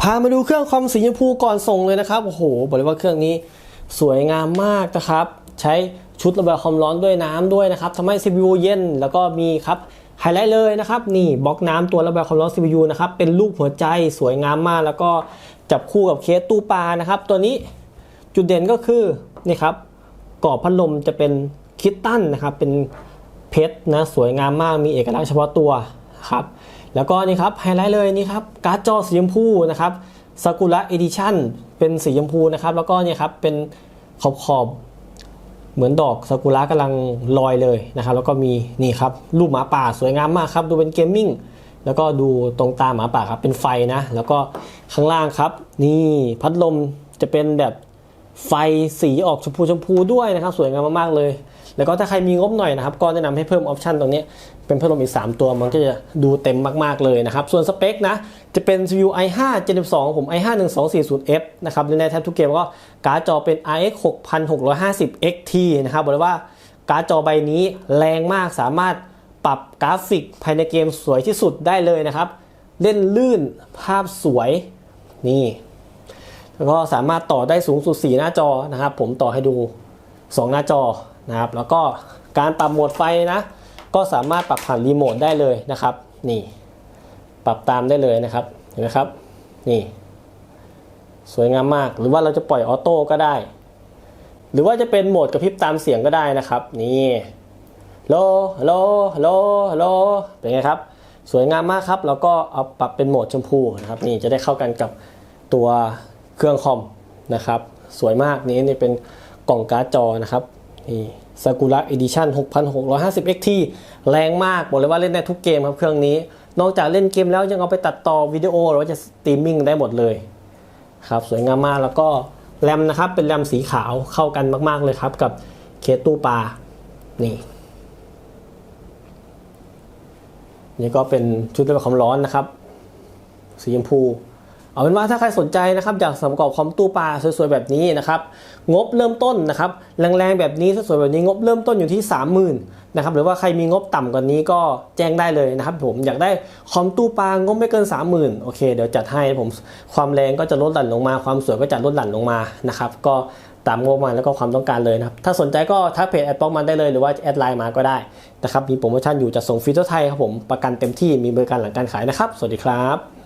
พามาดูเครื่องคอมสีชมพูก่อนส่งเลยนะครับ โอ้โห บอกเลยว่าเครื่องนี้สวยงามมากนะครับ ใช้ชุดระบายความร้อนด้วยน้ำด้วยนะครับทำให้ CPU เย็น แล้วก็มีครับไฮไลท์เลยนะครับ นี่บล็อกน้ำตัวระบายความร้อน CPU นะครับ เป็นรูปหัวใจสวยงามมาก แล้วก็จับคู่กับเคสตู้ปลานะครับ ตัวนี้จุดเด่นก็คือนี่ครับกรอบพัดลมจะเป็นคิตตันนะครับ เป็นเพชรนะสวยงามมากมีเอกลักษณ์เฉพาะตัวครับ แล้วก็นี่ครับไฮไลท์เลยนี่ครับการ์ดจอสีชมพูนะครับซากุระเอดิชั่นเป็นสีชมพูนะครับ แล้วก็เนี่ยครับเป็นขอบขอบเหมือนดอกซากุระกำลังลอยเลยนะครับ แล้วก็มีนี่ครับรูปหมาป่าสวยงามมากครับ ดูเป็นเกมมิ่งแล้วก็ดูตรงตาหมาป่าครับเป็นไฟนะ แล้วก็ข้างล่างครับ นี่พัดลมจะเป็นแบบ ไฟสีออกชมพูชมพูด้วยนะครับ สวยงามมากๆเลย แล้วก็ถ้าใครมีงบหน่อยนะครับ ก็แนะนำให้เพิ่มออปชันตรงนี้ เป็นเพัดลมอีก 3 ตัวมันก็จะดูเต็มมากๆเลยนะครับ ส่วนสเปคนะ จะเป็น CPU i5 Gen 12ผม i5 1240F นะครับในแทบทุกเกมก็การ์ดจอเป็น RX 6650 XT นะครับบอกเลยว่าการ์ดจอใบนี้แรงมากสามารถปรับกราฟิกภายในเกมสวยที่สุดได้เลยนะครับ เล่นลื่นภาพสวยนี่ แล้วก็สามารถต่อได้สูงสุด 4 หน้าจอนะครับ ผมต่อให้ดู 2 หน้าจอนะครับ แล้วก็การปรับโหมดไฟนะ ก็สามารถปรับผ่านรีโมทได้เลยนะครับ นี่ ปรับตามได้เลยนะครับ เห็นไหมครับ นี่ สวยงามมาก หรือว่าเราจะปล่อยออโต้ก็ได้ หรือว่าจะเป็นโหมดกระพริบตามเสียงก็ได้นะครับ นี่โลโลโลโลเป็นไงครับ สวยงามมากครับ แล้วก็เอาปรับเป็นโหมดชมพูนะครับ นี่จะได้เข้ากันกับตัว เครื่องคอมนะครับ สวยมากนี่นี่เป็นกล่องการ์ดจอนะครับนี่ซากุระเอดิชั่น6650 XT แรงมากบอกเลยว่าเล่นได้ทุกเกมครับเครื่องนี้ นอกจากเล่นเกมแล้วยังเอาไปตัดต่อวิดีโอหรือว่าจะสตรีมมิ่งได้หมดเลยครับสวยงามมากแล้วก็แรมนะครับเป็นแรมสีขาวเข้ากันมาก ๆ เลยครับกับเคสตู้ปลานี่นี่ก็เป็นชุดระบายความร้อนนะครับ สีชมพู เอาเป็นว่าถ้าใครสนใจนะครับอยากสำกรอบคอมตู้ปลาสวยๆแบบนี้นะครับงบเริ่มต้นนะครับแรงๆแบบนี้สวยๆแบบนี้งบเริ่มต้นอยู่ที่ 30,000นะครับหรือว่าใครมีงบต่ำกว่านี้ก็แจ้งได้เลยนะครับ ผมอยากได้คอมตู้ปลางบไม่เกิน 30,000โอเคเดี๋ยวจัดให้ผมความแรงก็จะลดหลั่นลงมา ความสวยก็จะลดหลั่นลงมานะครับก็ตามงบมาแล้วก็ความต้องการเลยนะครับถ้าสนใจก็ทักเพจแอดบ็อกมาได้เลยหรือว่าแอดไลน์มาก็ได้นะครับมีโปรโมชั่นอยู่จะส่งฟรีทั่วไทยครับผมประกันเต็มที่มีบริการหลังการขายนะครับ สวัสดีครับ